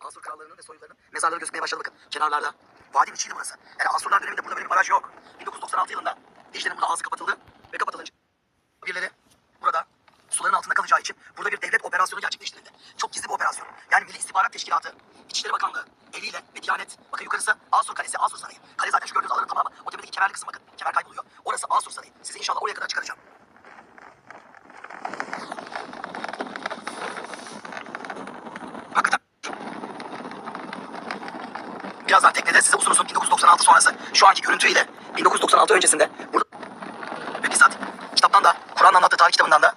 Asur krallarının ve soylularının mezarları gözükmeye başladı bakın. Kenarlarda. Vadinin içiydi burası. Yani Asurlar döneminde burada böyle bir baraj yok. 1996 yılında Dicle'nin burada ağzı kapatıldı ve kapatılınca birileri burada suların altında kalacağı için burada bir devlet operasyonu gerçekleştirildi. Çok gizli bir operasyon. Yani Milli İstihbarat Teşkilatı, İçişleri Bakanlığı eliyle ve Diyanet. Bakın yukarısı Asur Kalesi, Asur Sarayı. Kale zaten şu gördüğünüz alanın tamamı. O tepedeki kemerli kısım bakın. Kemer kayboluyor. Orası Asur Sarayı. Sizi inşallah oraya kadar çıkaracağım. Birazdan teknede size uzun uzun 1996 sonrası şu anki görüntüyle 1996 öncesinde burada ve bizzat kitaptan da Kur'an'ın anlattığı tarih kitabından da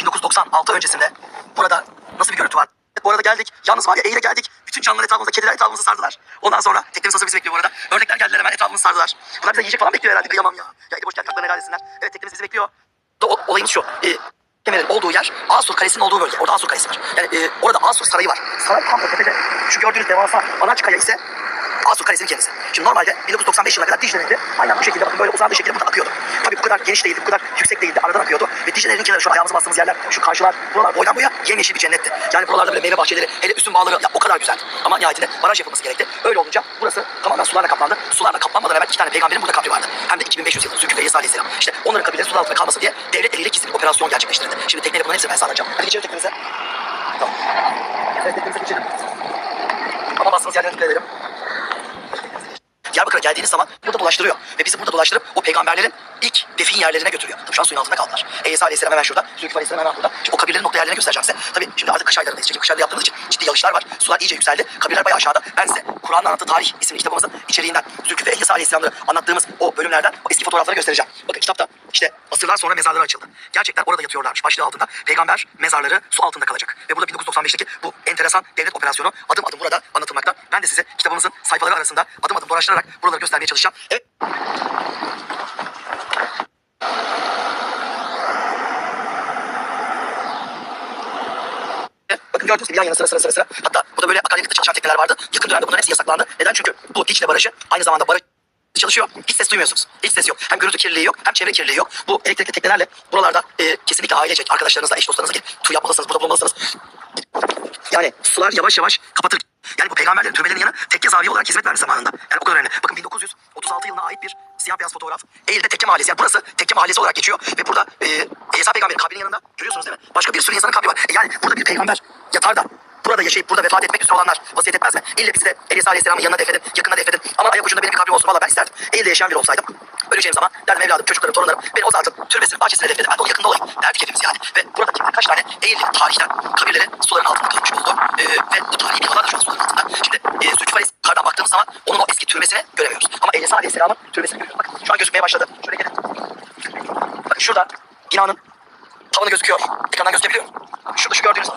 1996 öncesinde burada nasıl bir görüntü var? Bu arada geldik. Yalnız var ya eğile geldik. Bütün canlılar etrafımızda, kediler etrafımızı sardılar. Ondan sonra teknemiz nasıl bizi bekliyor bu arada. Ördekler geldiler hemen etrafımızı sardılar. Bunlar bize yiyecek falan bekliyor herhalde. Kıyamam ya. Ya boş gel kalklarını helal etsinler. Evet teknemiz bizi bekliyor. O, olayımız şu. E, kemerin olduğu yer Asur Kalesi'nin olduğu bölge. Orada Asur Kalesi var. Yani e, orada Asur Sarayı var. Saray tam da tepede. Şu gördüğünüz devasa anaç kaya ise Asur Kalesi'nin kendisi. Şimdi normalde 1995 yılına kadar Dicle Nehri aynen bu şekilde bakın böyle uzandığı şekilde burada akıyordu. Tabii bu kadar geniş değildi, bu kadar yüksek değildi. Aradan akıyordu. Ve Dicle Nehri'nin kenarı şu ayağımızı bastığımız yerler, şu karşılar, buralar boydan boya yemyeşil bir cennetti. Yani buralarda böyle meyve bahçeleri, hele üstün bağları ya o kadar güzel. Ama nihayetinde baraj yapılması gerekti. Öyle olunca burası tamamen sularla kaplandı. Sularla kaplanmadan evvel iki tane peygamberin burada kabri vardı. Hem de 2500 yılında Zülküf ve İsa Aleyhisselam. İşte onların kabirleri sular altında kalmasın diye devlet eliyle gizli bir operasyon gerçekleştirildi. Şimdi tekneyle bunların hepsini ben sağlayacağım. Hadi geçelim teknemize. Tamam. Evet teknemize geçelim. Ama bastığımız yerlere dikkat edelim. Diyarbakır'a geldiğiniz zaman burada dolaştırıyor. Ve bizi burada dolaştırıp o peygamberlerin ilk defin yerlerine götürüyor. Tabii şu an suyun altında kaldılar. E, İsa Aleyhisselam hemen şurada. Zülküf Aleyhisselam hemen burada. Şimdi o kabirlerin nokta yerlerine göstereceğim size. Tabii şimdi artık kış aylarındayız. Çünkü kış aylarında yaptığımız için ciddi yağışlar var. Sular iyice yükseldi. Kabirler bayağı aşağıda. Ben size Kur'an'ın anlattığı tarih isimli kitabımızın içeriğinden Zülküf ve İsa Aleyhisselam'ları anlattığımız o bölümlerden o eski fotoğrafları göstereceğim. Bakın kitapta işte asırlar sonra mezarları açıldı. Gerçekten orada yatıyorlarmış. Başlığı altında peygamber mezarları su altında kalacak. Ve burada 1995'teki bu enteresan devlet operasyonu adım adım burada anlatılmakta. Ben de size kitabımızın sayfaları arasında adım adım dolaştırarak buraları göstermeye çalışacağım. Evet. Bakın gördüğünüz gibi yan yana sıra sıra sıra sıra. Hatta burada böyle akaryakıtla çalışan tekneler vardı. Yakın dönemde bunların hepsi yasaklandı. Neden? Çünkü bu Dicle Barajı aynı zamanda baraj çalışıyor. Hiç ses duymuyorsunuz. Hiç ses yok. Hem gürültü kirliliği yok hem çevre kirliliği yok. Bu elektrikli teknelerle buralarda e, kesinlikle ailecek arkadaşlarınızla, eş dostlarınızla gelip tur yapmalısınız, burada bulunmalısınız. Yani sular yavaş yavaş kapatır. Yani bu peygamberlerin türbelerinin yanı tekke zaviye olarak hizmet verdi zamanında. Yani o kadar önemli. Bakın 1936 yılına ait bir siyah beyaz fotoğraf. Eğil'de tekke mahallesi. Yani burası tekke mahallesi olarak geçiyor. Ve burada e, İsa peygamberin kabrinin yanında görüyorsunuz değil mi? Başka bir sürü insanın kabri var. E, yani burada bir peygamber yatar da burada yaşayıp burada vefat etmek üzere olanlar vasiyet etmez mi? İlle bizi de İsa Aleyhisselam'ın yanına defedin, yakında defedin. Ama ayak ucunda benim bir kabrim olsun. Valla ben isterdim. Eğil'de yaşayan biri olsaydım. Öleceğim zaman derdim evladım, çocuklarım, torunlarım beni o zatın türbesinin bahçesine defnedin. Ben de onun yakında olayım. Derdik hepimiz yani. Ve buradaki birkaç tane Eğil'in tarihten kabirleri suların altında kalmış oldu. Ee, ve bu tarihi binalar da şu an suların altında. Şimdi e, Zülküf Aleyhisselam yukarıdan baktığımız zaman onun o eski türbesini göremiyoruz. Ama İsa Aleyhisselam'ın türbesini görüyoruz. Bakın şu an gözükmeye başladı. Şöyle gelin. Bakın şurada binanın tavanı gözüküyor. Ekrandan gözükebiliyor. Şurada şu gördüğünüz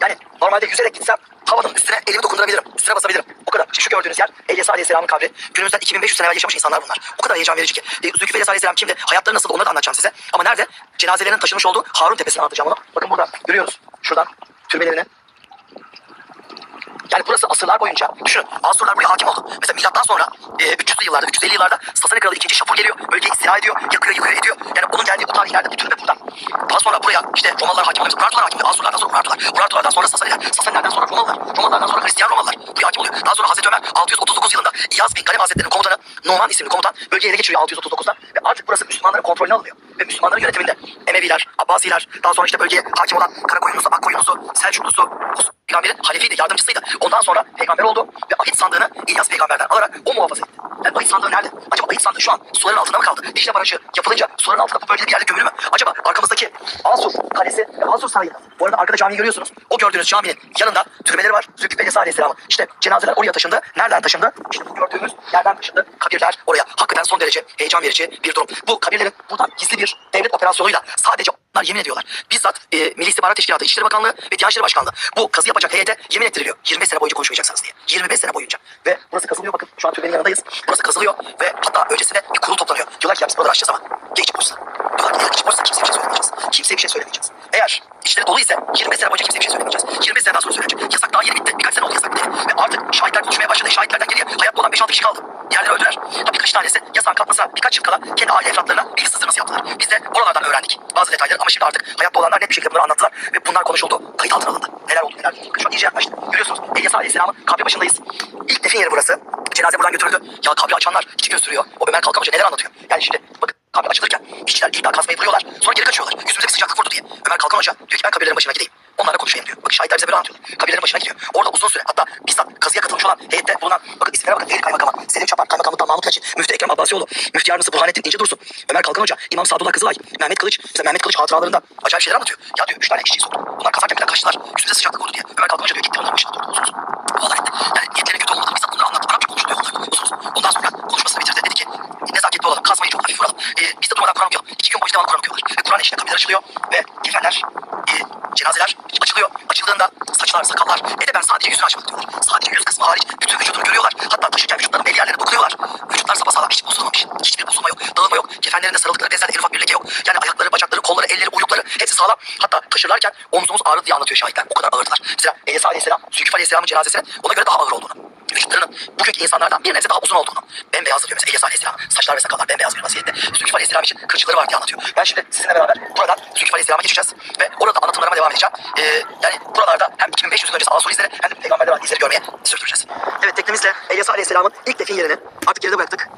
yani normalde yüzerek gitsem tavanın üstüne elimi dokundurabilirim. Üstüne basabilirim. O kadar. Şu gördüğünüz yer İlyas Aleyhisselam'ın kabri. Günümüzden 2500 sene evvel yaşamış insanlar bunlar. O kadar heyecan verici ki. E, Zülküf İlyas Aleyhisselam kimdi? Hayatları nasıl onları da anlatacağım size. Ama nerede? Cenazelerinin taşınmış olduğu Harun Tepesi'ne anlatacağım onu. Bakın burada görüyoruz. Şuradan türbelerini. Yani burası asırlar boyunca düşünün Asurlar buraya hakim oldu. Mesela milattan sonra e, 300'lü yıllarda 350 yıllarda Sasani Kralı 2. Şapur geliyor. Bölgeyi istila ediyor. Yakıyor yıkıyor ediyor. Yani onun geldiği bu tarihlerde bir türbe buradan. Daha sonra buraya işte Romalılar hakim oluyor. Urartular hakim oluyor. Asurlardan sonra Urartular. Urartulardan sonra Sasaniler. Sasanilerden sonra Romalılar. Romalılardan sonra Hristiyan Romalılar. Buraya hakim oluyor. Daha sonra Hazreti Ömer 639 yılında İyaz bin Galem Hazretleri'nin komutanı Numan isimli komutan bölgeyi ele geçiriyor 639'da. Ve artık burası Müslümanların kontrolüne alınıyor. Ve Müslümanların yönetiminde Emeviler, Abbasiler, daha sonra işte bölgeye hakim olan Karakoyunlusu, Akkoyunlusu, Selçuklusu, peygamberin halifiydi, yardımcısıydı. Ondan sonra peygamber oldu ve ahit sandığını İlyas peygamberden alarak o muhafaza etti. Yani ahit sandığı nerede? Acaba ahit sandığı şu an suların altında mı kaldı? Dicle Barajı yapılınca suların altında bu bölgede bir yerde gömülü mü? Acaba arkamızdaki Asur Kalesi ve Asur Sarayı. Bu arada arkada camiyi görüyorsunuz. O gördüğünüz caminin yanında türbeleri var. Zülküf Bey'le Aleyhisselam'ın. İşte cenazeler oraya taşındı. Nereden taşındı? İşte bu gördüğümüz yerden taşındı. Kabirler oraya. Hakikaten son derece heyecan verici bir durum. Bu kabirlerin buradan gizli bir devlet operasyonuyla sadece onlar yemin ediyorlar. Bizzat e, Milli İstihbarat Teşkilatı, İçişleri Bakanlığı ve Diyanet İşleri Başkanlığı bu kazı yapacak heyete yemin ettiriliyor. 25 sene boyunca konuşmayacaksınız diye. 25 sene boyunca. Ve burası kazılıyor bakın. Şu an türbenin yanındayız. Burası kazılıyor ve hatta öncesinde bir kurul toplanıyor. Diyorlar ki ya biz buraları açacağız ama geçip olursa. Diyorlar ki eğer olursa kimseye bir şey söylemeyeceğiz. Kimseye bir şey söylemeyeceğiz. Eğer içleri dolu ise 25 sene boyunca kimseye bir şey söylemeyeceğiz. 25 seneden sonra söylenecek. Yasak daha yeni bitti. Birkaç sene oldu yasak bitti. Ve artık şahitler konuşmaya başladı. Şahitlerden geriye hayatta olan 5-6 kişi kaldı. Diğerleri öldüler. Tabii birkaç tanesi yasağın kalkmasına birkaç yıl kala kendi aile efratlarına bilgi sızdırması yaptılar. Biz de oralardan öğrendik bazı detayları ama şimdi artık hayatta olanlar net bir şekilde bunları anlattılar ve bunlar konuşuldu. Kayıt altına alındı. Neler oldu neler. Şu an iyice yaklaştı. Görüyorsunuz. İlyas Aleyhisselam'ın kabri başındayız. İlk defin yeri burası. Cenaze buradan götürüldü. Ya kabri açanlar iki göz sürüyor. O Ömer Kalkan Hoca neler anlatıyor. Yani şimdi bakın kabri açılırken işçiler ilk daha kazmayı vuruyorlar. Sonra geri kaçıyorlar. Yüzümüzdeki sıcaklık vurdu diye. Ömer Kalkan Hoca diyor ki ben kabirlerin başına gideyim. Onlarla konuşayım diyor. Bakın şahitler bize böyle anlatıyorlar. Kabirlerin başına gidiyor. Orada uzun süre hatta bizzat kazıya katılmış olan heyette bulunan bakın isimlere bakın. Eğri Kaymakamı, Çapar, Kaymakamlıktan Mahmut Laçin, Müftü Ekrem Abbasioğlu, Müftü Yardımcısı Burhanettin İnce Dursun, Ömer Kalkan Hoca, İmam Sadullah Kızılay, Mehmet Kılıç, mesela Mehmet Kılıç hatıralarında acayip şeyler anlatıyor. Ya diyor üç tane işçiyi soktu. Bunlar kazarken birden kaçtılar. Yüzümüze sıcaklık vurdu diye. Ömer Kalkan Hoca diyor gitti onların başına uzun. Vallahi. Yani niyetleri biz de durmadan Kur'an okuyalım. İki gün boyunca devamlı Kur'an okuyorlar. Ve Kur'an eşliğinde kabirler açılıyor. Ve kefenler, e, cenazeler açılıyor. Açıldığında saçlar, sakallar, edeben sadece yüzünü açmak diyorlar. Sadece yüz kısmı hariç bütün vücudunu görüyorlar. Hatta taşırken vücutların belli yerlerine dokunuyorlar. Vücutlar sapasağlam hiç bozulmamış. Hiçbir bozulma yok. Dağılma yok. Kefenlerinde sarıldıkları bezlerde en ufak bir leke yok. Yani ayakları, bacakları, kolları, elleri, uylukları hepsi sağlam. Hatta taşırlarken omzumuz ağrıdı diye anlatıyor şahitler. O kadar ağırdılar. Mesela İsa Aleyhisselam, Zülküf Aleyhisselam'ın cenazesine ona göre daha ağır olduğunu. Vücutlarının bugünkü insanlardan bir nebze daha uzun olduğunu. Bembeyaz diyor mesela İlyas Aleyhisselam. Saçlar ve sakallar bembeyaz bir vaziyette. Aleyhisselam için kırçıkları var diye anlatıyor. Ben şimdi sizinle beraber buradan Zülküf Aleyhisselam'a geçeceğiz. Ve orada anlatımlarıma devam edeceğim. Ee, yani buralarda hem 2500 yıl öncesi Asur izleri hem de peygamberler var izleri görmeye sürdüreceğiz. Evet teknemizle İlyas Aleyhisselam'ın ilk defin yerini artık geride bıraktık.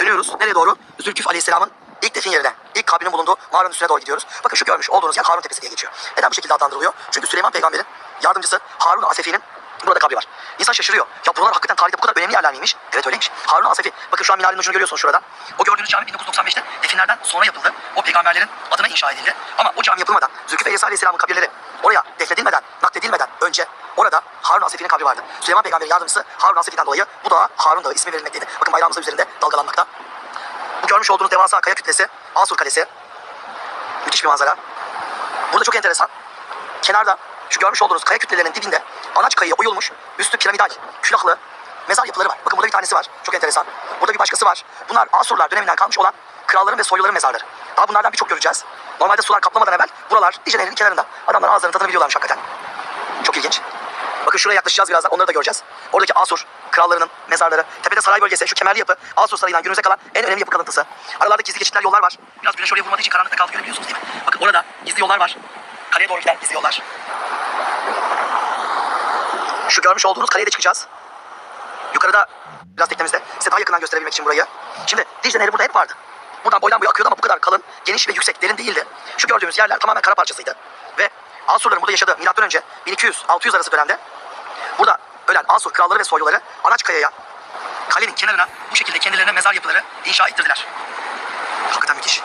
Dönüyoruz. Nereye doğru? Zülküf Aleyhisselam'ın ilk defin yerine, ilk kabrinin bulunduğu mağaranın üstüne doğru gidiyoruz. Bakın şu görmüş olduğunuz yer Harun Tepesi diye geçiyor. Neden bu şekilde adlandırılıyor? Çünkü Süleyman peygamberin yardımcısı Harun Asefi'nin burada kabri var. İnsan şaşırıyor. Ya buralar hakikaten tarihte bu kadar önemli yerler miymiş? Evet öyleymiş. Harun Asefi. Bakın şu an minarenin ucunu görüyorsunuz şurada. O gördüğünüz cami 1995'te definlerden sonra yapıldı. O peygamberlerin adına inşa edildi. Ama o cami yapılmadan Zülküf ve İsa Aleyhisselam'ın kabirleri oraya defnedilmeden, nakledilmeden önce orada Harun Asefi'nin kabri vardı. Süleyman peygamberin yardımcısı Harun Asefi'den dolayı bu dağa Harun Dağı ismi verilmekteydi. Bakın bayrağımızın üzerinde dalgalanmakta. Bu görmüş olduğunuz devasa kaya kütlesi Asur Kalesi. Müthiş bir manzara. Burada çok enteresan. Kenarda şu görmüş olduğunuz kaya kütlelerinin dibinde anaç kayaya oyulmuş üstü piramidal, külahlı mezar yapıları var. Bakın burada bir tanesi var. Çok enteresan. Burada bir başkası var. Bunlar Asurlar döneminden kalmış olan kralların ve soyluların mezarları. Daha bunlardan birçok göreceğiz. Normalde sular kaplamadan evvel buralar Dicle Nehri'nin kenarında. Adamlar ağızlarının tadını biliyorlarmış hakikaten. Çok ilginç. Bakın şuraya yaklaşacağız birazdan. Onları da göreceğiz. Oradaki Asur krallarının mezarları. Tepede saray bölgesi. Şu kemerli yapı. Asur sarayından günümüze kalan en önemli yapı kalıntısı. Aralarda gizli geçitler yollar var. Biraz güneş oraya vurmadığı için karanlıkta kaldık görebiliyorsunuz değil mi? Bakın orada gizli yollar var. Kaleye doğru giden gizli yollar. Şu görmüş olduğunuz kaleye de çıkacağız. Yukarıda biraz teknemizde. Size daha yakından gösterebilmek için burayı. Şimdi Dicle Nehri burada hep vardı. Buradan boydan boya akıyordu ama bu kadar kalın, geniş ve yüksek, derin değildi. Şu gördüğümüz yerler tamamen kara parçasıydı. Ve Asurların burada yaşadığı milattan önce 1200-600 arası dönemde burada ölen Asur kralları ve soyluları Anaçkaya'ya kalenin kenarına bu şekilde kendilerine mezar yapıları inşa ettirdiler. Hakikaten müthiş.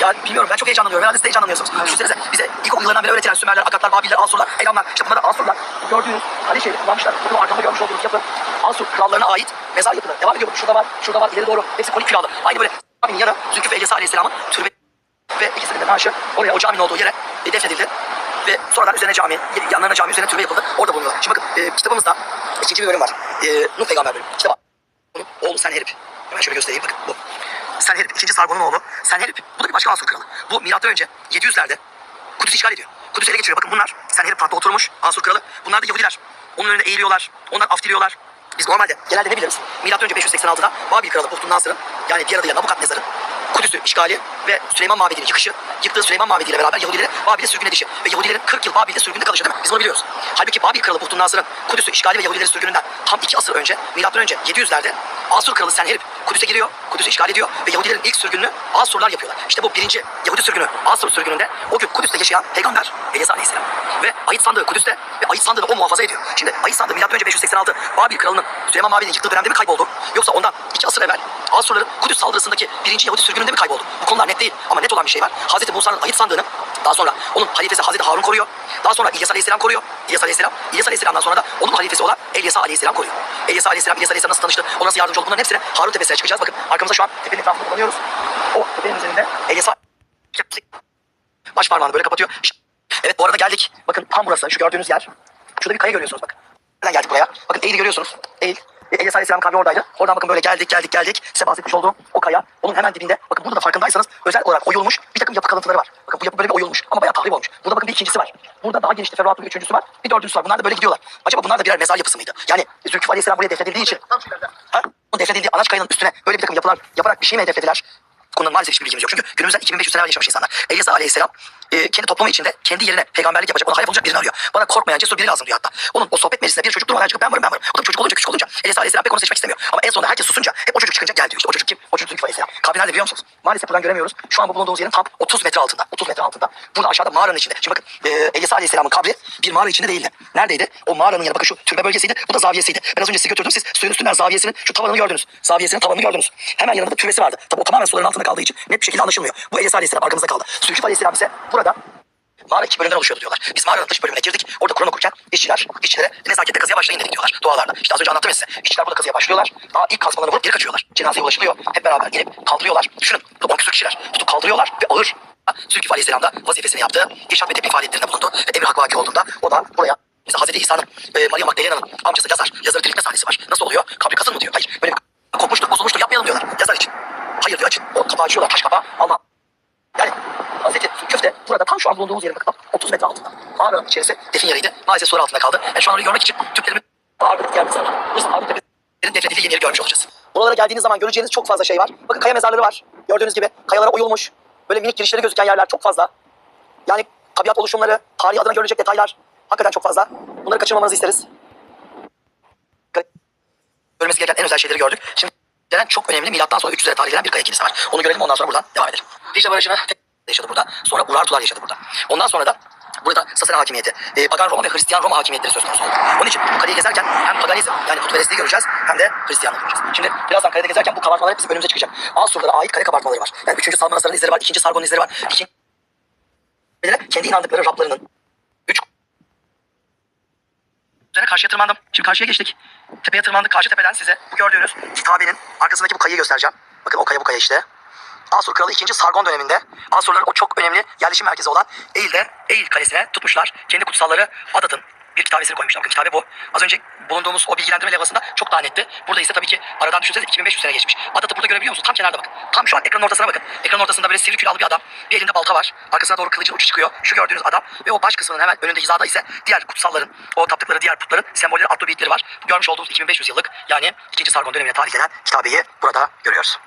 Ya bilmiyorum ben çok heyecanlanıyorum. Herhalde siz de heyecanlanıyorsunuz. Düşünsenize bize ilkokul yıllarından beri öğretilen Sümerler, Akatlar, Babiller, Asurlar, Elamlar. İşte bunlar Asurlar. Gördüğünüz kale şehri kullanmışlar. O arkamda görmüş olduğunuz yapı Asur krallarına ait mezar yapıları. Devam ediyor. Şurada var, şurada var, ileri doğru. Hepsi konik külahlı. Aynı böyle caminin yanı Zülküf ve İlyas Aleyhisselam'ın türbe ve ikisinin de naaşı oraya o caminin olduğu yere e, defnedildi. Ve sonradan üzerine cami, yanlarına cami üzerine türbe yapıldı. Orada bulunuyorlar. Şimdi bakın e, kitabımızda ikinci bir bölüm var. E, Nuh Peygamber bölümü. Bunun oğlu Senherip. Hemen şöyle göstereyim bakın bu. Senherip, ikinci Sargon'un oğlu. Senherip, bu da bir başka Asur kralı. Bu milattan önce 700'lerde Kudüs'ü işgal ediyor. Kudüs'ü ele geçiriyor. Bakın bunlar Senherip tahtta oturmuş Asur kralı. Bunlar da Yahudiler. Onun önünde eğiliyorlar. Onlar af diliyorlar. Biz normalde genelde ne biliriz? Milattan önce 586'da Babil kralı Buhtun Nasır'ın yani diğer adıyla Nabukadnezar'ın Kudüs'ü işgali ve Süleyman Mabedi'nin yıkışı, yıktığı Süleyman Mabedi ile beraber Yahudilerin Babil'e sürgün edişi ve Yahudilerin 40 yıl Babil'de sürgünde kalışı değil mi? Biz bunu biliyoruz. Halbuki Babil kralı Buhtun Nasır'ın Kudüs'ü işgali ve Yahudilerin sürgününden tam 2 asır önce milattan önce 700'lerde Asur kralı Senherip Kudüs'e giriyor, Kudüs'ü işgal ediyor ve Yahudilerin ilk sürgününü Asurlar yapıyorlar. İşte bu birinci Yahudi sürgünü, Asur sürgününde o gün Kudüs'te yaşayan peygamber İlyas Aleyhisselam. Ve ayıt sandığı Kudüs'te ve ayıt sandığı da o muhafaza ediyor. Şimdi ayıt sandığı önce 586 Babil kralının Süleyman Mabedi'nin yıktığı dönemde mi kayboldu? Yoksa ondan 2 asır evvel Asurların Kudüs saldırısındaki birinci Yahudi sürgününde mi kayboldu? Bu konular net değil ama net olan bir şey var. Hazreti Musa'nın ayıt sandığını daha sonra onun halifesi Hazreti Harun koruyor. Daha sonra İlyas Aleyhisselam koruyor. İlyas Aleyhisselam. İlyas Aleyhisselam'dan sonra da onun halifesi olan Elyasa Aleyhisselam koruyor. Elyasa Aleyhisselam, İlyas Aleyhisselam nasıl tanıştı? O nasıl yardımcı oldu? Bunların hepsine Harun Tepesi'ne çıkacağız. Bakın arkamızda şu an tepenin etrafında kullanıyoruz. O tepenin üzerinde Elyasa baş parmağını böyle kapatıyor. Evet bu arada geldik. Bakın tam burası. Şu gördüğünüz yer. Şurada bir kaya görüyorsunuz bakın. Nereden geldik buraya? Bakın eğri görüyorsunuz. Eğil. E, Eyyes Aleyhisselam kabri oradaydı. Oradan bakın böyle geldik geldik geldik. Size bahsetmiş olduğum o kaya. Onun hemen dibinde. Bakın burada da farkındaysanız özel olarak oyulmuş bir takım yapı kalıntıları var. Bakın bu yapı böyle bir oyulmuş ama bayağı tahrip olmuş. Burada bakın bir ikincisi var. Burada daha geniş teferruatlı bir üçüncüsü var. Bir dördüncüsü var. Bunlar da böyle gidiyorlar. Acaba bunlar da birer mezar yapısı mıydı? Yani Zülküf Aleyhisselam buraya defnedildiği için. Ha? O defnedildiği anaç kayanın üstüne böyle bir takım yapılar yaparak bir şey mi hedeflediler? Konuda maalesef hiçbir bilgimiz yok. Çünkü günümüzden 2500 sene evvel yaşamış insanlar. İlyas Aleyhisselam e, kendi toplumu içinde kendi yerine peygamberlik yapacak, ona hayır olacak birini arıyor. Bana korkmayan cesur biri lazım diyor hatta. Onun o sohbet meclisinde bir çocuk durmadan çıkıp ben varım ben varım. O da çocuk olunca küçük Aleyhisselam pek onu seçmek istemiyor. Ama en sonunda herkes susunca hep o çocuk çıkınca gel işte. O çocuk kim? O çocuk Zülküf Aleyhisselam. Kabri nerede biliyor musunuz? Maalesef buradan göremiyoruz. Şu an bu bulunduğumuz yerin tam 30 metre altında. 30 metre altında. Burada aşağıda mağaranın içinde. Şimdi bakın e, Eyyesa Aleyhisselam'ın kabri bir mağara içinde değildi. Neredeydi? O mağaranın yanı bakın şu türbe bölgesiydi. Bu da zaviyesiydi. Ben az önce sizi götürdüm. Siz suyun üstünden zaviyesinin şu tavanını gördünüz. Zaviyesinin tavanını gördünüz. Hemen yanında da türbesi vardı. Tabi o tamamen suların altında kaldığı için net bir şekilde anlaşılmıyor. Bu Eyyesa Aleyhisselam arkamızda kaldı. Zülküf Aleyhisselam ise burada Mağara iki bölümden oluşuyordu diyorlar. Biz mağaranın dış bölümüne girdik. Orada Kur'an okurken işçiler, işçilere nezaketle kazıya başlayın dedik diyorlar dualarda. İşte az önce anlattım size. İşçiler burada kazıya başlıyorlar. Daha ilk kazmalarını vurup geri kaçıyorlar. Cenazeye ulaşılıyor. Hep beraber gelip kaldırıyorlar. Düşünün. 10 küsur kişiler tutup kaldırıyorlar ve ağır. Zülküf Aleyhisselam da vazifesini yaptı. İrşad ve tebliğ faaliyetlerinde bulundu. Ve emir hak vaki olduğunda o da buraya Mesela Hazreti İsa'nın e, Maria Magdalena'nın amcası yazar. Yazarı diriltme sahnesi var. Nasıl oluyor? Kabri kazın mı diyor. Hayır. Böyle kopmuştur, bozulmuştur yapmayalım diyorlar. Yazar için. Hayır diyor açın. O kapağı açıyorlar. Taş kapağı. Allah yani Hazreti Köfte burada tam şu an bulunduğumuz yerin bakın 30 metre altında. Mağaranın içerisi defin yeriydi. Maalesef sular altında kaldı. Yani şu an orayı görmek için Türklerin gelmesi var. Burası ağırlık tepesinin defnedildiği yeri görmüş olacağız. Buralara geldiğiniz zaman göreceğiniz çok fazla şey var. Bakın kaya mezarları var. Gördüğünüz gibi kayalara oyulmuş. Böyle minik girişleri gözüken yerler çok fazla. Yani tabiat oluşumları, tarih adına görülecek detaylar hakikaten çok fazla. Bunları kaçırmamanızı isteriz. Görmesi gereken en özel şeyleri gördük. Şimdi gelen çok önemli milattan sonra 300'lere tarih bir kaya kilisesi var. Onu görelim ondan sonra buradan devam edelim. Dicle Barajı'nı yaşadı burada. Sonra Urartular yaşadı burada. Ondan sonra da burada Sasana hakimiyeti, e, Pagan Roma ve Hristiyan Roma hakimiyetleri söz konusu oldu. Onun için bu kaleyi gezerken hem paganizm yani putperestliği göreceğiz hem de Hristiyanlığı göreceğiz. Şimdi birazdan kalede gezerken bu kabartmalar hep bizim önümüze çıkacak. Asurlara ait kale kabartmaları var. Yani 3. Salmanasar'ın izleri var, 2. Sargon'un izleri var. 2. kendi inandıkları Rablarının 3 Üzerine karşıya tırmandım. Şimdi karşıya geçtik. Tepeye tırmandık. Karşı tepeden size bu gördüğünüz kitabenin arkasındaki bu kayayı göstereceğim. Bakın o kaya bu kaya işte. Asur Kralı 2. Sargon döneminde Asurların o çok önemli yerleşim merkezi olan Eyl'de Eyl Kalesi'ne tutmuşlar. Kendi kutsalları Adat'ın bir kitabesini koymuşlar. Bakın kitabe bu. Az önce bulunduğumuz o bilgilendirme levhasında çok daha netti. Burada ise tabii ki aradan düşünsenize 2500 sene geçmiş. Adat'ı burada görebiliyor musunuz? Tam kenarda bakın. Tam şu an ekranın ortasına bakın. Ekranın ortasında böyle sivri külalı bir adam. Bir elinde balta var. Arkasına doğru kılıcın ucu çıkıyor. Şu gördüğünüz adam. Ve o baş kısmının hemen önünde hizada ise diğer kutsalların, o taptıkları diğer putların sembolleri, atribütleri var. Görmüş olduğunuz 2500 yıllık yani 2. Sargon dönemine tarih gelen kitabeyi burada görüyoruz.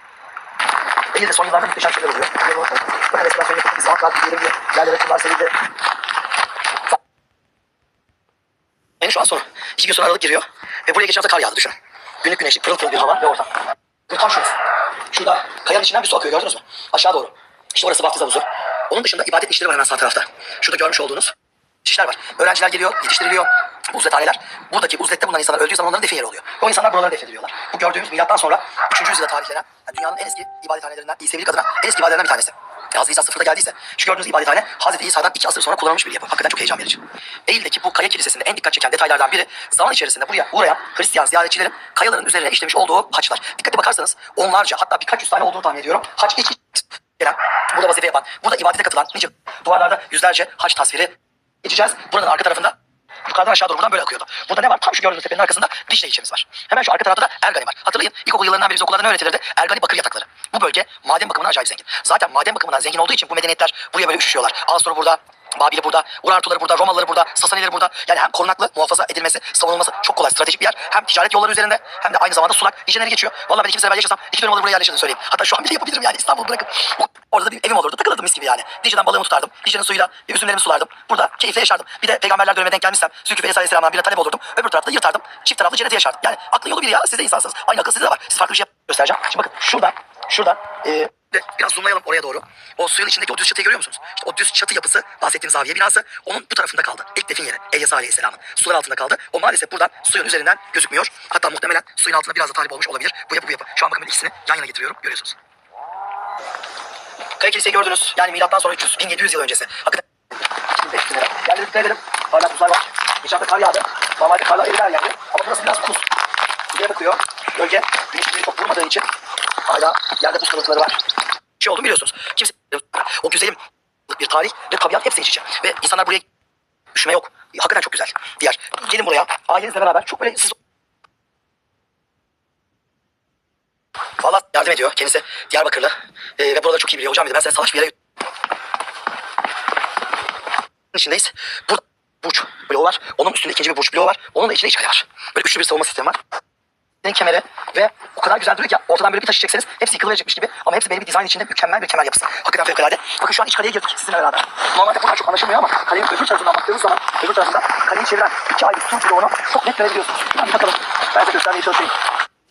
Bir de son yıllarda muhteşem şeyler oluyor. Bakın restorasyonu yapıp bizi aklar, yerinde, yerlere kullar sevildi. En şu an sonu. İki gün sonra aralık giriyor. Ve buraya geçen hafta kar yağdı düşün. Günlük güneşlik pırıl pırıl bir hava ve ortam. Bu tam şurası. Şurada kayanın içinden bir su akıyor gördünüz mü? Aşağı doğru. İşte orası vaftiz havuzu. Onun dışında ibadet işleri var hemen sağ tarafta. Şurada görmüş olduğunuz işler var. Öğrenciler geliyor, yetiştiriliyor. Uzlethaneler. Buradaki uzlette bulunan insanlar öldüğü zaman onların defin yeri oluyor. O insanlar buralara defnediliyorlar. Bu gördüğümüz milattan sonra 3. yüzyılda tarihlenen yani dünyanın en eski ibadethanelerinden, İsevilik adına en eski ibadethanelerinden bir tanesi. Hazreti İsa sıfırda geldiyse şu gördüğünüz ibadethane Hazreti İsa'dan iki asır sonra kullanılmış bir yapı. Hakikaten çok heyecan verici. Eylül'deki bu kaya kilisesinde en dikkat çeken detaylardan biri zaman içerisinde buraya uğrayan Hristiyan ziyaretçilerin kayaların üzerine işlemiş olduğu haçlar. Dikkatli bakarsanız onlarca hatta birkaç yüz tane olduğunu tahmin ediyorum. Haç iç gelen, burada vazife yapan, burada ibadete katılan nice duvarlarda yüzlerce haç tasviri geçeceğiz. Buranın arka tarafında yukarıdan aşağı doğru buradan böyle akıyordu. Burada ne var? Tam şu gördüğünüz tepenin arkasında Dicle ilçemiz var. Hemen şu arka tarafta da Ergani var. Hatırlayın ilkokul yıllarından beri bize okullarda ne öğretilirdi? Ergani bakır yatakları. Bu bölge maden bakımından acayip zengin. Zaten maden bakımından zengin olduğu için bu medeniyetler buraya böyle üşüşüyorlar. Asur burada, Babil'i burada, Urartuları burada, Romalıları burada, Sasanileri burada. Yani hem korunaklı, muhafaza edilmesi, savunulması çok kolay, stratejik bir yer. Hem ticaret yolları üzerinde hem de aynı zamanda sulak, hijyenleri geçiyor. Vallahi ben iki evvel yaşasam iki dönem olur buraya yerleşirdim söyleyeyim. Hatta şu an bile yapabilirim yani İstanbul bırakıp. Orada da bir evim olurdu. Takılırdım mis gibi yani. Dicle'den balığımı tutardım. Dicle'nin suyuyla üzümlerimi sulardım. Burada keyifle yaşardım. Bir de peygamberler dönemine denk gelmişsem Zülküf Aleyhisselam'dan birine talep olurdum. Öbür tarafta yırtardım. Çift taraflı cenneti yaşardım. Yani aklın yolu bir ya. Siz de insansınız. Aynı akıl sizde de var. Siz farklı bir şey göstereceğim. Şimdi bakın şuradan, şuradan e, biraz zoomlayalım oraya doğru. O suyun içindeki o düz çatıyı görüyor musunuz? İşte o düz çatı yapısı bahsettiğim zaviye binası onun bu tarafında kaldı. İlk defin yeri Eyyasa Aleyhisselam'ın. Sular altında kaldı. O maalesef buradan suyun üzerinden gözükmüyor. Hatta muhtemelen suyun altında biraz da talip olmuş olabilir. Bu yapı bu yapı. Şu an bakın ikisini yan yana getiriyorum. Görüyorsunuz. Kaya Kiliseyi gördünüz. Yani milattan sonra 300, 1700 yıl öncesi. Hakikaten 1500 lira. Yerleri dikkat edelim. Parlak buzlar var. Geçen kar yağdı. Normalde karlar eriler yani. Ama burası biraz buz. Kuzeye bakıyor. Bölge güneş çok vurmadığı için hala yerde buz kalıntıları var. Şey oldu biliyorsunuz. Kimse o güzelim bir tarih ve tabiat hepsi iç içe. Ve insanlar buraya üşüme yok. Hakikaten çok güzel bir yer. Gelin buraya ailenizle beraber çok böyle siz Valla yardım ediyor kendisi Diyarbakırlı ee, ve buraları çok iyi biliyor. Hocam dedi ben seni salaş bir yere içindeyiz. Burada burç bloğu var. Onun üstünde ikinci bir burç bloğu var. Onun da içinde iç kale var. Böyle üçlü bir savunma sistemi var. Kemeri ve o kadar güzel duruyor ki ortadan böyle bir taşı çekseniz hepsi yıkılıverecekmiş gibi ama hepsi belli bir dizayn içinde mükemmel bir kemer yapısı. Hakikaten fevkalade. Bakın şu an iç kaleye girdik sizinle beraber. Normalde buradan çok anlaşılmıyor ama kalenin öbür tarafından baktığınız zaman öbür tarafında kaleyi çeviren iki ayrı sur bloğunu çok net görebiliyorsunuz. Hadi bakalım. Ben size göstermeye çalışayım.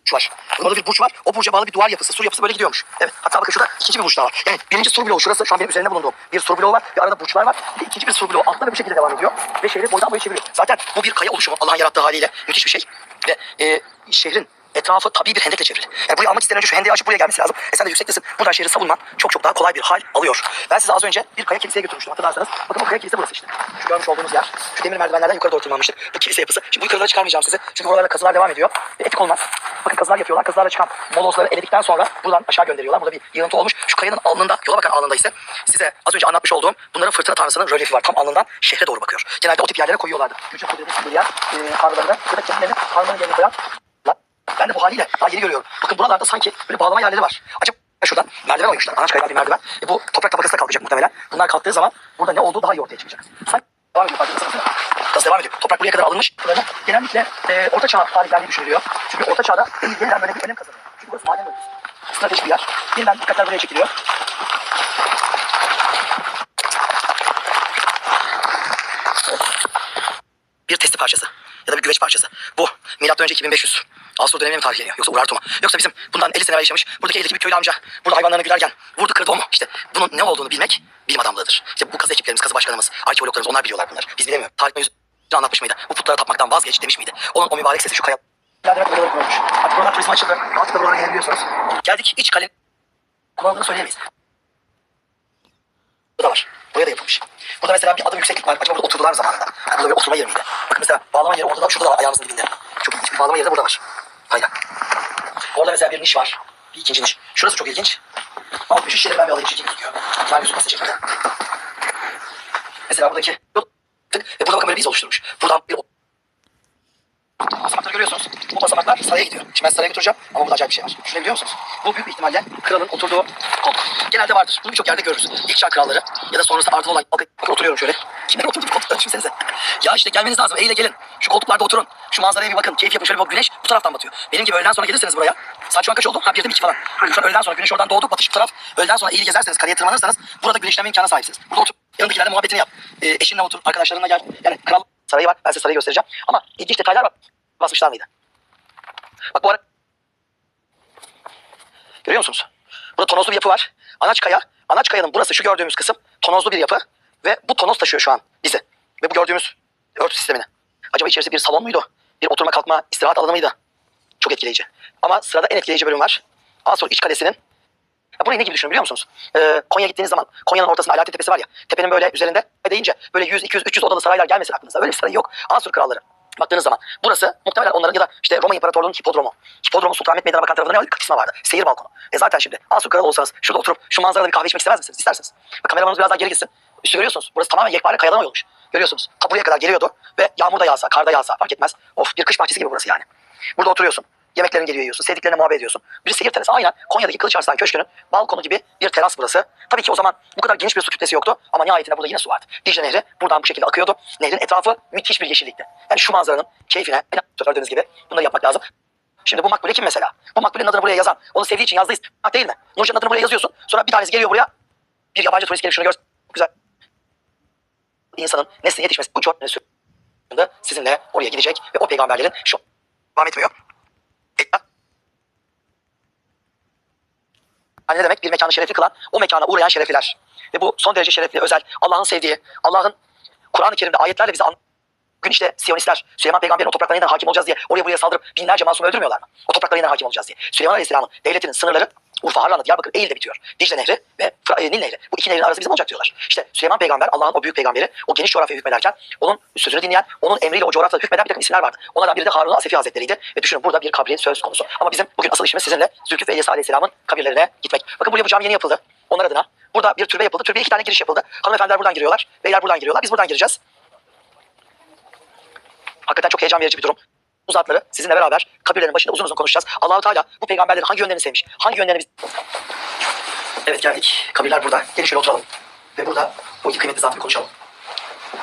Şu var. Burada bir burç var. O burca bağlı bir duvar yapısı, sur yapısı böyle gidiyormuş. Evet. Hatta bakın şurada ikinci bir burç daha var. Yani birinci sur bloğu şurası. Şu an benim üzerinde bulunduğum bir sur bloğu var. Ve arada burçlar var. Bir de ikinci bir sur bloğu altta ve bu şekilde devam ediyor. Ve şehri boydan boya çeviriyor. Zaten bu bir kaya oluşumu. Allah'ın yarattığı haliyle. Müthiş bir şey. Ve e, şehrin etrafı tabii bir hendekle çevrili. Yani burayı almak isteyen önce şu hendeyi açıp buraya gelmesi lazım. E sen de yüksektesin. Buradan şehri savunman çok çok daha kolay bir hal alıyor. Ben size az önce bir kaya kiliseye götürmüştüm hatırlarsanız. Bakın o kaya kilise burası işte. Şu görmüş olduğunuz yer. Şu demir merdivenlerden yukarı doğru tırmanmıştık. Bu kilise yapısı. Şimdi bu yukarılara çıkarmayacağım sizi. Çünkü oralarda kazılar devam ediyor. Ve etik olmaz. Bakın kazılar yapıyorlar. Kazılarla çıkan molozları eledikten sonra buradan aşağı gönderiyorlar. Burada bir yığıntı olmuş. Şu kayanın alnında, yola bakan alnında ise size az önce anlatmış olduğum bunların fırtına tanrısının rölyefi var. Tam alnından şehre doğru bakıyor. Genelde o tip yerlere koyuyorlardı. Gülce Kudret'in bir yer. E, tanrılarını ya da kendilerini koyan ben de bu haliyle daha yeni görüyorum. Bakın buralarda sanki böyle bağlama yerleri var. Acaba şuradan merdiven koymuşlar. Anaç kayadan bir merdiven. E bu toprak tabakası da kalkacak muhtemelen. Bunlar kalktığı zaman burada ne olduğu daha iyi ortaya çıkacak. Sanki devam ediyor. Farkında mısınız? Nasıl devam ediyor? Toprak buraya kadar alınmış. Böyle genellikle e, orta çağ tarihlendiği düşünülüyor. Çünkü orta çağda yeniden böyle bir önem kazanıyor. Çünkü burası maden bölgesi. Stratejik bir yer. Yeniden dikkatler buraya çekiliyor. bir testi parçası ya da bir güveç parçası. Bu milattan önce 2500 Tarihleniyor? Yoksa Urartu mu? Yoksa bizim bundan 50 sene evvel yaşamış buradaki evdeki bir köylü amca burada hayvanlarını gülerken vurdu kırdı o mu? İşte bunun ne olduğunu bilmek bilim adamlığıdır. İşte bu kazı ekiplerimiz, kazı başkanımız, arkeologlarımız onlar biliyorlar bunları. Biz bilemiyoruz. Tarihten yüzünü anlatmış mıydı? Bu putlara tapmaktan vazgeç demiş miydi? Onun o mübarek sesi şu kaya. Demek buraları kullanmış. Artık buralar turizm açıldı. Artık da buralara gelebiliyorsunuz. Geldik iç kale. Kullanıldığını söyleyemeyiz. Bu da var. Buraya da yapılmış. Burada mesela bir adım yükseklik var. Acaba burada oturdular mı zamanında? Yani burada bir oturma yeri miydi? Bakın mesela bağlama yeri orada da şurada da var ayağımızın dibinde. Çok ilginç bağlama yeri de burada var. Mesela bir niş var. Bir ikinci niş. Şurası çok ilginç. Ama şu şişeleri ben bir alayım çekeyim gidiyor. Yani gözüm nasıl çekmedi. Mesela buradaki tık ve burada bakın böyle bir iz oluşturmuş. Buradan bir Basamakları görüyorsunuz. Bu basamaklar saraya gidiyor. Şimdi ben saraya götüreceğim ama burada acayip bir şey var. Şunu biliyor musunuz? Bu büyük bir ihtimalle kralın oturduğu koltuk. Genelde vardır. Bunu birçok yerde görürüz. İlk çağ kralları ya da sonrası artı olan halka oturuyorum şöyle. Kimler oturdu bu koltukta düşünsenize. Ya işte gelmeniz lazım. Eyle gelin. Şu koltuklarda oturun. Şu manzaraya bir bakın. Keyif yapın. Şöyle bir. Güneş bu taraftan batıyor. Benim gibi öğleden sonra gelirseniz buraya. Saat şu an kaç oldu? Ha birde mi iki falan. Şu an öğleden sonra güneş oradan doğdu. Batış bu taraf. Öğleden sonra eğri gezerseniz, kaleye tırmanırsanız burada güneşlenme imkanına sahipsiniz. Burada otur. Yanındakilerle muhabbetini yap. E, eşinle otur. Arkadaşlarınla gel. Yani kral sarayı var. Ben size sarayı göstereceğim. Ama ilginç detaylar var. Basmışlar mıydı? Bak bu ara... Görüyor musunuz? Burada tonozlu bir yapı var. Anaç kaya. Anaç kayanın burası şu gördüğümüz kısım tonozlu bir yapı. Ve bu tonoz taşıyor şu an bizi. Ve bu gördüğümüz örtü sistemini. Acaba içerisi bir salon muydu? Bir oturma kalkma istirahat alanı mıydı? Çok etkileyici. Ama sırada en etkileyici bölüm var. Asur İç Kalesi'nin ya burayı ne gibi düşünün biliyor musunuz? Ee, Konya gittiğiniz zaman Konya'nın ortasında Alaaddin Tepesi var ya. Tepenin böyle üzerinde ve deyince böyle 100, 200, 300 odalı saraylar gelmesin aklınıza. Böyle bir saray yok. Asur kralları. Baktığınız zaman burası muhtemelen onların ya da işte Roma İmparatorluğu'nun hipodromu. Hipodromu Sultanahmet Meydanı'na bakan tarafında ne var? Kısma vardı. Seyir balkonu. E zaten şimdi Asur kralı olsanız şurada oturup şu manzarada bir kahve içmek istemez misiniz? İsterseniz. Bak kameramanımız biraz daha geri gitsin. Üstü görüyorsunuz. Burası tamamen yekpare kayadan oyulmuş. Görüyorsunuz. Ta kadar geliyordu ve yağmur da yağsa, kar da yağsa fark etmez. Of bir kış bahçesi gibi burası yani. Burada oturuyorsun. Yemeklerini geliyor yiyorsun. Sevdiklerine muhabbet ediyorsun. Bir seyir terası. Aynen Konya'daki Kılıç Arslan Köşkü'nün balkonu gibi bir teras burası. Tabii ki o zaman bu kadar geniş bir su kütlesi yoktu. Ama nihayetinde burada yine su vardı. Dicle Nehri buradan bu şekilde akıyordu. Nehrin etrafı müthiş bir yeşillikti. Yani şu manzaranın keyfine gördüğünüz gibi bunları yapmak lazım. Şimdi bu makbule kim mesela? Bu makbulenin adını buraya yazan, onu sevdiği için yazdığı isim değil mi? Nurcan'ın adını buraya yazıyorsun. Sonra bir tanesi geliyor buraya. Bir yabancı turist gelip şunu görsün. Güzel. İnsanın nesline yetişmesi bu çok sürecinde sizinle oraya gidecek ve o peygamberlerin şu devam etmiyor. Yani ne demek? Bir mekanı şerefli kılan, o mekana uğrayan şerefliler. Ve bu son derece şerefli, özel, Allah'ın sevdiği, Allah'ın Kur'an-ı Kerim'de ayetlerle bize an- Bugün işte Siyonistler Süleyman Peygamber'in o topraklara yeniden hakim olacağız diye oraya buraya saldırıp binlerce masum öldürmüyorlar mı? O topraklara yeniden hakim olacağız diye. Süleyman Aleyhisselam'ın devletinin sınırları Urfa, Harran'da, Diyarbakır, Eğil'de bitiyor. Dicle Nehri ve e, Nil Nehri. Bu iki nehrin arası bizim olacak diyorlar. İşte Süleyman Peygamber Allah'ın o büyük peygamberi o geniş coğrafyaya hükmederken onun sözünü dinleyen, onun emriyle o coğrafyada hükmeden bir takım isimler vardı. Onlardan biri de Harun Asefi Hazretleri'ydi. Ve düşünün burada bir kabrin söz konusu. Ama bizim bugün asıl işimiz sizinle Zülküf ve İlyas Aleyhisselam'ın kabirlerine gitmek. Bakın buraya bu cami yeni yapıldı. Onlar adına. Burada bir türbe yapıldı. Türbeye iki tane giriş yapıldı. Hanımefendiler buradan giriyorlar. Beyler buradan giriyorlar. Biz buradan gireceğiz. Hakikaten çok heyecan verici bir durum. Bu zatları sizinle beraber kabirlerin başında uzun uzun konuşacağız. Allahu Teala bu peygamberlerin hangi yönlerini sevmiş? Hangi yönlerini biz... Evet geldik. Kabirler burada. Gelin şöyle oturalım. Ve burada bu iki kıymetli zatı konuşalım.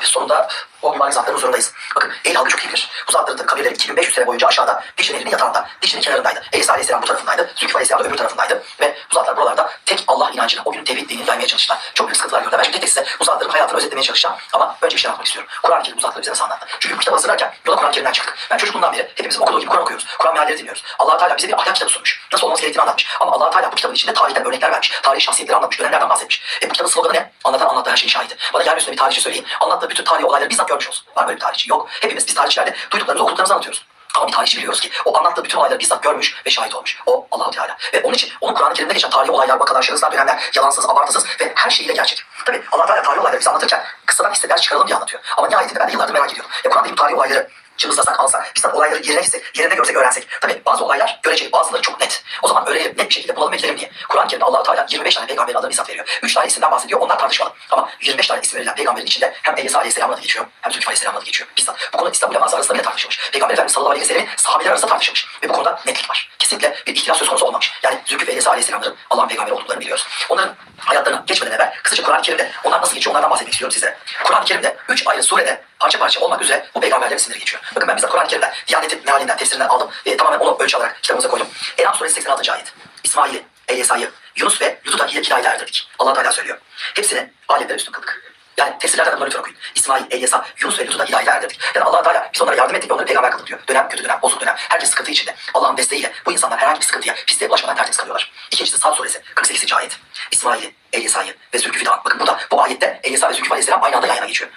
Ve sonunda O mübarek zatların huzurundayız. Bakın Eylül halkı çok iyi bilir. Bu zatların tabii kabirleri 2500 sene boyunca aşağıda Dişli Nehri'nin yatağında, Dişli'nin kenarındaydı. İsa Aleyhisselam bu tarafındaydı. Zülküf Aleyhisselam da öbür tarafındaydı. Ve bu zatlar buralarda tek Allah inancını, o gün tevhid dinini yaymaya çalıştılar. Çok büyük sıkıntılar gördüler. Ben şimdi tek size bu zatların hayatını özetlemeye çalışacağım. Ama önce bir şey anlatmak istiyorum. Kur'an-ı Kerim bu zatları bize nasıl anlattı? Çünkü bu kitabı hazırlarken yola Kur'an-ı Kerim'den çıktık. Ben çocukluğumdan beri hepimiz okuduğu gibi Kur'an okuyoruz. Kur'an mealleri dinliyoruz. allah Teala bize bir ahlak kitabı sunmuş. Nasıl olması gerektiğini anlatmış. Ama allah Teala bu kitabın içinde tarihten örnekler vermiş. Tarihi şahsiyetleri anlatmış. Dönemlerden bahsetmiş. E bu kitabın sloganı ne? Anlatan anlattığı her şeyin şahidi. Bana yeryüzünde bir tarihçi söyleyin. Anlattığı bütün tarihi olayları bizzat görmüş. Var böyle bir tarihçi? Yok. Hepimiz biz tarihçilerde duyduklarımızı okuduklarımızı anlatıyoruz. Ama bir tarihçi biliyoruz ki o anlattığı bütün olayları bizzat görmüş ve şahit olmuş. O Allahu Teala. Ve onun için onun Kur'an-ı Kerim'de geçen tarihi olaylar, vakalar, şahıslar, dönemler yalansız, abartısız ve her şeyiyle gerçek. Tabi Allah Teala tarihi olayları bize anlatırken kıssadan hisse ders çıkaralım diye anlatıyor. Ama nihayetinde ben de yıllardır merak ediyorum. Ya Kur'an'daki bu tarihi olayları cılızlasak, alsak, bizzat olayları yerine gitsek, yerinde görsek, öğrensek. Tabi bazı olaylar göreceli, bazıları çok net. O zaman öğrenelim, net bir şekilde bulalım ve gidelim diye. Kur'an-ı Kerim'de Allah Teala 25 tane peygamberin adını bizzat veriyor. 3 tane isimden bahsediyor, onlar tartışmalı. Ama 25 tane isim verilen peygamberin içinde hem İsa Aleyhisselam'ın adı geçiyor, hem Zülküf Aleyhisselam'ın adı geçiyor. Bizzat bu konu İslam uleması arasında bile tartışılmış. Peygamber Efendimiz sallallahu aleyhi ve sellem'in sahabeler arasında tartışılmış. Ve bu konuda netlik var. Kesinlikle bir ihtilaf söz konusu olmamış. Yani Zülküf ve İsa Aleyhisselam'ların Allah'ın peygamberi olduklarını biliyoruz. Onların hayatlarına geçmeden evvel kısaca Kur'an-ı Kerim'de onlar nasıl geçiyor onlardan bahsetmek istiyorum size. Kur'an-ı Kerim'de 3 ayrı surede parça parça olmak üzere bu peygamberlerin isimleri geçiyor. Bakın ben bizzat Kur'an-ı Kerim'den Diyanet'in mealinden, tefsirinden aldım. E, tamamen onu ölçü alarak kitabımıza koydum. Enam suresi 86. ayet. İsmail'i, Elyesa'yı, Yunus ve Lut'u da hidayete erdirdik. Allah Teala söylüyor. Hepsini ayetlere üstün kıldık. Yani tefsirlerden bunları lütfen okuyun. İsmail, Elyesa, Yunus ve Lut'u da hidayete erdirdik. Yani allah Teala biz onlara yardım ettik ve onları peygamber kıldık diyor. Dönem kötü dönem, bozuk dönem. Herkes sıkıntı içinde. Allah'ın desteğiyle bu insanlar herhangi bir sıkıntıya, pisliğe bulaşmadan tertemiz kalıyorlar. İkincisi Sad suresi 48. ayet. İsmail'i, Elyesa'yı ve Zülküf'ü de an. Bakın burada bu ayette Elyesa ve Zülküf aleyhisselam aynı anda yan geçiyor.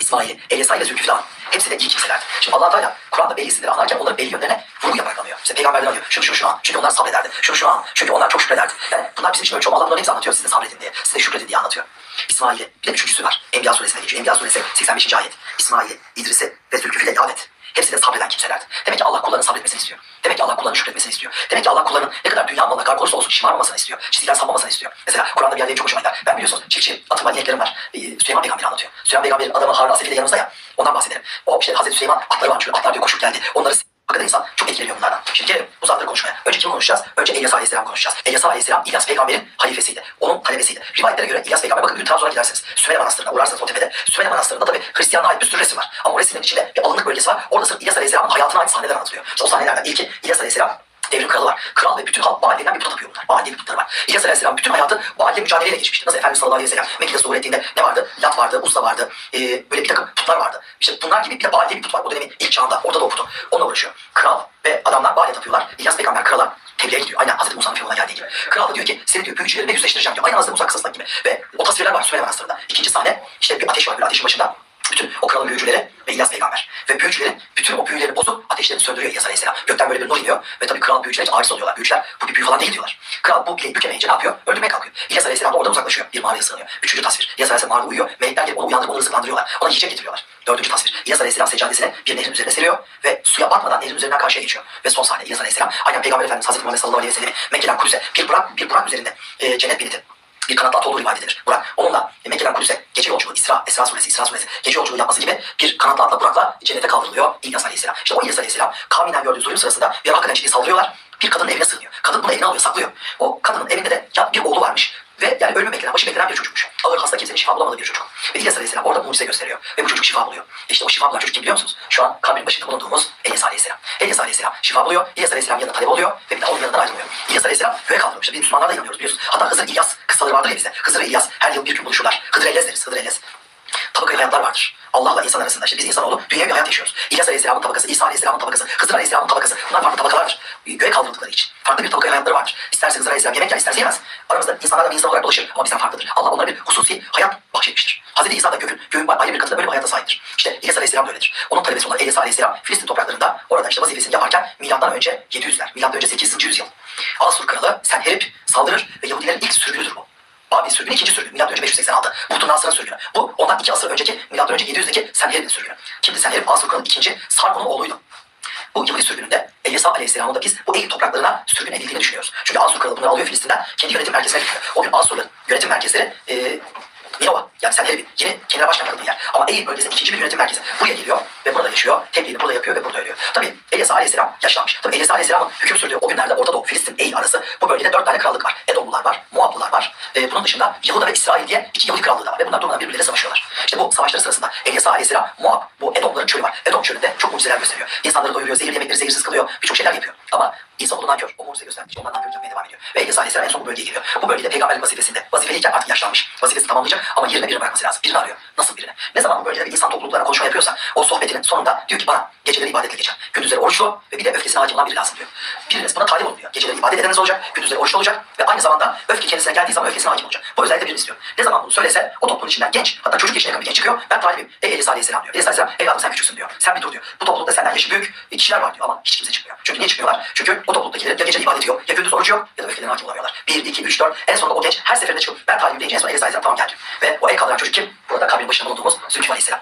İsmail'i, Elyesa ile Zülküf'ü de an. Hepsi de iyi kimselerdi. Şimdi allah Teala Kur'an'da belli isimleri anarken onların belli yönlerine vurgu yaparak anıyor. İşte peygamberler anıyor. Şunu şunu şunu an. Çünkü onlar sabrederdi. Şunu şunu an. Çünkü onlar çok şükrederdi. Yani bunlar bizim için ölçü Allah bunları hepsi anlatıyor. Size sabredin diye. Size şükredin diye anlatıyor. İsmail'i. Bir de üçüncüsü var. Enbiya suresine geçiyor. Enbiya suresi 85. ayet. İsmail'i, İdris'i ve Zülküf'ü de yad et. Hepsi de sabreden kimselerdi. Demek ki Allah kullarının sabretmesini istiyor. Demek ki Allah kullarının şükretmesini istiyor. Demek ki Allah kullarının ne kadar dünya malına olursa olsun şımarmamasını istiyor. Çizgiden sapmamasını istiyor. Mesela Kur'an'da bir yerde çok hoşuma gider. Ben biliyorsunuz çiftçi atım ineklerim var. Ee, Süleyman Peygamber anlatıyor. Süleyman Peygamber'in adamı Harun Asefi de yanımızda ya. Ondan bahsedelim. O işte Hazreti Süleyman atları var. Atlar diyor koşup geldi. Onları Hakikaten insan çok etkileniyor bunlardan. Şimdi gelin bu zatları konuşmaya. Önce kim konuşacağız? Önce İlyas Aleyhisselam konuşacağız. İlyas Aleyhisselam İlyas peygamberin halifesiydi. Onun talebesiydi. Rivayetlere göre İlyas peygamber bakın bir Trabzon'a gidersiniz. Sümeyye Manastırı'na uğrarsanız o tepede. Sümeyye Manastırı'nda tabi Hristiyanlığa ait bir sürü resim var. Ama o resimlerin içinde bir alınlık bölgesi var. Orada sırf İlyas Aleyhisselam'ın hayatına ait sahneler anlatılıyor. İşte o sahnelerden ilki İlyas Aleyhisselam devrim kralı var. Kral ve bütün halk denilen bir puta tapıyor bunlar. Baal diye bir putları var. İlyas Aleyhisselam bütün hayatı Baal'le mücadeleyle geçmişti. Nasıl Efendimiz sallallahu aleyhi ve sellem Mekke'de zuhur ettiğinde ne vardı? Lat vardı, Uzla vardı. Ee, böyle bir takım putlar vardı. İşte bunlar gibi bir de Baal diye bir put var. O dönemin ilk çağında Orta Doğu putu. Onunla uğraşıyor. Kral ve adamlar Baal'e tapıyorlar. İlyas peygamber krala tebliğe gidiyor. Aynen Hazreti Musa'nın firavuna geldiği gibi. Kral da diyor ki seni diyor büyücülerinle yüzleştireceğim diyor. Aynen Hazreti Musa kısasındaki gibi. Ve o tasvirler var Süleyman Manastırı'nda. İkinci sahne işte bir ateş var. Bir ateşin başında bütün o kralın büyücüleri ve İlyas peygamber. Ve büyücülerin bütün o büyülerini bozup ateşlerini söndürüyor İlyas aleyhisselam. Gökten böyle bir nur iniyor ve tabii kral büyücüler aciz oluyorlar. Büyücüler bu bir büyü falan değil diyorlar. Kral bu bileği bükemeyince ne yapıyor? Öldürmeye kalkıyor. İlyas aleyhisselam da oradan uzaklaşıyor. Bir mağaraya sığınıyor. Üçüncü tasvir. İlyas aleyhisselam mağarada uyuyor. Melekler gelip onu uyandırıp onu rızıklandırıyorlar. Ona yiyecek getiriyorlar. Dördüncü tasvir. İlyas aleyhisselam seccadesini bir nehrin üzerine seriyor ve suya batmadan nehrin üzerinden karşıya geçiyor. Ve son sahne İlyas aleyhisselam aynen peygamber efendimiz Hazreti Muhammed sallallahu aleyhi ve sellem'i Mekke'den Kudüs'e bir burak, bir burak üzerinde e, cennet bineti bir kanatlı at olduğu rivayet edilir. Burak onunla Mekke'den Kudüs'e gece yolculuğu, İsra, Esra suresi, İsra suresi gece yolculuğu yapması gibi bir kanatlı atla Burak'la cennete kaldırılıyor İlyas Aleyhisselam. İşte o İlyas Aleyhisselam kavminden gördüğü zulüm sırasında bir hakikaten ciddi saldırıyorlar. Bir kadının evine sığınıyor. Kadın bunu evine alıyor, saklıyor. O kadının evinde de ya bir oğlu varmış. Ve yani ölümü beklenen, başı beklenen bir çocukmuş. Ağır hasta kimsenin şifa bulamadığı bir çocuk. İlyas Aleyhisselam orada mucize gösteriyor. Ve bu çocuk şifa buluyor. İşte o şifa bulan çocuk kim biliyor musunuz? Şu an kabrin başında bulunduğumuz İlyas Aleyhisselam. İlyas Aleyhisselam şifa buluyor. İlyas Aleyhisselam yanına talep oluyor. Ve bir daha onun yanından ayrılmıyor. İlyas Aleyhisselam göğe kaldırılmıştır. Biz Müslümanlar da inanıyoruz biliyorsunuz. Hatta Hızır İlyas kıssaları vardır ya bizde. Hızır ve İlyas her yıl bir gün buluşurlar. Hıdır Ellez deriz. Hıdır Ellez. Tabaka hayatlar vardır. Allah'la insan arasında işte biz insanoğlu dünya bir hayat yaşıyoruz. İlyas Aleyhisselam'ın tabakası, İsa Aleyhisselam'ın tabakası, Hızır Aleyhisselam'ın tabakası. Bunlar farklı tabakalardır. Göğe kaldırıldıkları için. Farklı bir tabaka hayatları vardır. İsterse Hızır Aleyhisselam yemek yer, isterse yemez. Aramızda insanlardan bir insan olarak dolaşır ama bizden farklıdır. Allah onlara bir hususi hayat bahşetmiştir. Hazreti İsa da gökün, göğün ayrı bir katında böyle bir hayata sahiptir. İşte İlyas Aleyhisselam da öyledir. Onun talebesi olan İlyas Aleyhisselam Filistin topraklarında orada işte vazifesini yaparken milattan önce 700'ler, milattan önce 8. yüzyıl. Asur kralı Senherip saldırır ve Yahudilerin ilk sürgünüdür bu. Babil sürgünü ikinci sürgün. Milattan önce 586. Buhtun Nasır'ın sürgünü. Bu ondan iki asır önceki milattan önce 700'deki Senherip'in sürgünü. Kimdi Senherip? Asur kralı ikinci Sargon'un oğluydu. Bu Yahudi sürgününde Elyasa Aleyhisselam'ın da biz bu Eğil topraklarına sürgün edildiğini düşünüyoruz. Çünkü Asur kralı bunları alıyor Filistin'den kendi yönetim merkezine getiriyor. O gün Asur'un yönetim merkezleri e, Ninova yani Senherip'in yeni kendine başkan kıldığı yer. Ama Eğil bölgesi ikinci bir yönetim merkezi. Buraya geliyor ve burada yaşıyor. Tebliğini burada yapıyor ve burada ölüyor. Tabi Elyasa Aleyhisselam yaşlanmış. Tabi Elyasa Aleyhisselam'ın hüküm sürdüğü o günlerde Orta Doğu, Filistin, Eğil arası bu bölgede dört tane krallık var. Edomlular var, Moablılar var. E, bunun dışında Yahuda ve İsrail diye iki Yahudi krallığı da var. Ve bunlar durmadan birbirleriyle savaşıyorlar. İşte bu savaşları sırasında Elyasa Aleyhisselam Moab bu Edomların çölü var. Edom çölünde çok mucizeler gösteriyor. İnsanları doyuruyor, zehirli yemekleri zehirsiz kılıyor. Birçok şeyler yapıyor. Ama insanoğlu nankör. O mucize gösterdikçe onlardan nankör yapmaya devam ediyor. Ve Elyasa Aleyhisselam en son bu bölgeye geliyor. Bu bölgede peygamberlik vazifesinde. Vazifeliyken artık yaşlanmış. Vazifesini tamamlayacak ama yerine birini bırakması lazım. Birini arıyor. Nasıl birini? Ne zaman bu bölgede bir insan topluluklarına konuşma yapıyorsa o sohbetinin sonunda diyor ki bana geceleri ibadetle geçen, gündüzleri oruçlu ve bir de öfkesine hakim olan biri lazım diyor. Biriniz buna talip olun diyor. Geceleri ibadet edeniniz olacak, gündüzleri oruçlu olacak ve aynı zamanda öfke kendisine geldiği zaman öfkesine hakim olacak. Bu özellikle birini istiyor. Ne zaman bunu söylese o toplumun içinden genç, hatta çocuk yaşına yakın bir genç çıkıyor. Ben talibim. Ey Elisa Aleyhisselam diyor. Elisa Aleyhisselam evladım sen küçüksün diyor. Sen bir dur diyor. Bu toplulukta senden yaşı büyük kişiler var diyor ama hiç kimse çıkmıyor. Çünkü niye çıkmıyorlar? Çünkü o topluluktakiler ya gece ibadet yok, ya gündüz oruç yok ya da öfkelerine hakim olamıyorlar. Bir, iki, üç, dört. En sonunda o genç her seferinde çıkıp ben talibim deyince en son Elisa Aleyhisselam tamam gel diyor. Ve o el kaldıran çocuk kim? Burada kabrin başında bulunduğumuz Zülküf Aleyhisselam.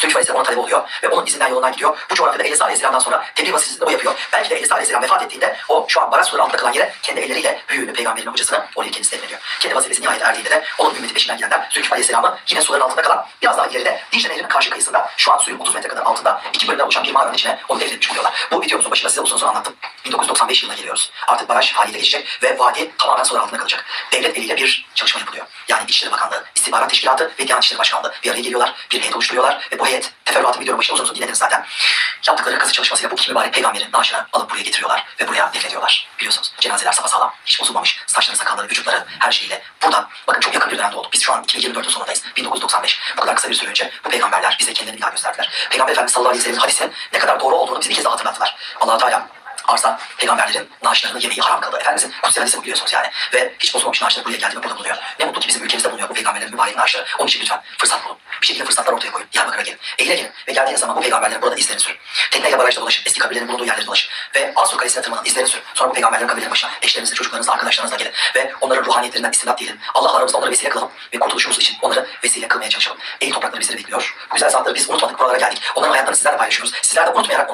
Zülküf Aleyhisselam ona talep oluyor ve onun izinden yolundan gidiyor. Bu coğrafyada Elisa Aleyhisselam'dan sonra tebliğ vazifesini o yapıyor. Belki de Elisa Aleyhisselam vefat ettiğinde o şu an Baras Suları altında kalan yere kendi elleriyle büyüğünü, peygamberin hocasını oraya kendisi defnediyor. Kendi vazifesi nihayet erdiğinde de onun ümmeti peşinden gidenler Zülküf Aleyhisselam'ı yine suların altında kalan biraz daha ileride Dicle Nehri'nin karşı kıyısında şu an suyun 30 metre kadar altında iki bölümden oluşan bir mağaranın içine onu defnetmiş buluyorlar. Bu videomuzun başında size uzun uzun anlattım. 1995 yılına geliyoruz. Artık baraj haliyle geçecek ve vadi tamamen sular altında kalacak. Devlet eliyle bir çalışma yapılıyor. Yani İçişleri Bakanlığı, İstihbarat Teşkilatı ve Diyanet İşleri Başkanlığı bir araya geliyorlar. Bir heyet oluşturuyorlar ve bu heyet teferruatı videonun başında uzun uzun dinlediniz zaten. Yaptıkları kazı çalışmasıyla bu iki mübarek peygamberin naaşını alıp buraya getiriyorlar ve buraya defnediyorlar. Biliyorsunuz cenazeler sapasağlam, hiç bozulmamış. Saçları, sakalları, vücutları her şeyiyle. Buradan bakın çok yakın bir dönemde oldu. Biz şu an 2024'ün sonundayız. 1995. Bu kadar kısa bir süre önce bu peygamberler bize kendilerini bir daha gösterdiler. Peygamber Efendimiz sallallahu aleyhi ve sellem'in hadisinin ne kadar doğru olduğunu bize bir kez daha hatırlattılar. allah Teala arsa peygamberlerin naaşlarını yemeyi haram kıldı. Efendimizin kutsi hadisi biliyorsunuz yani. Ve hiç bozulmamış naaşları buraya geldi ve burada bulunuyor. Ne mutlu ki bizim ülkemizde bulunuyor bu peygamberlerin mübarek naaşları. Onun için lütfen fırsat bulun. Bir şekilde fırsatlar ortaya koyun. Diyarbakır'a gelin. Eğile gelin. Ve geldiğiniz zaman bu peygamberlerin burada izlerini sürün. Tekneyle barajda dolaşın. Eski kabirlerin bulunduğu yerlere dolaşın. Ve Asur Kalesi'ne tırmanın. izlerini sürün. Sonra bu peygamberlerin kabirlerinin başına eşlerinizle, çocuklarınızla, arkadaşlarınızla gelin. Ve onların ruhaniyetlerinden istinat diyelim. Allah aramızda onları vesile kılalım. Ve kurtuluşumuz için onları vesile kılmaya çalışalım. Eğil toprakları bizleri bekliyor. Bu güzel saatleri biz unutmadık. Buralara geldik. Onların hayatlarını sizlerle paylaşıyoruz. Sizler de unutmayarak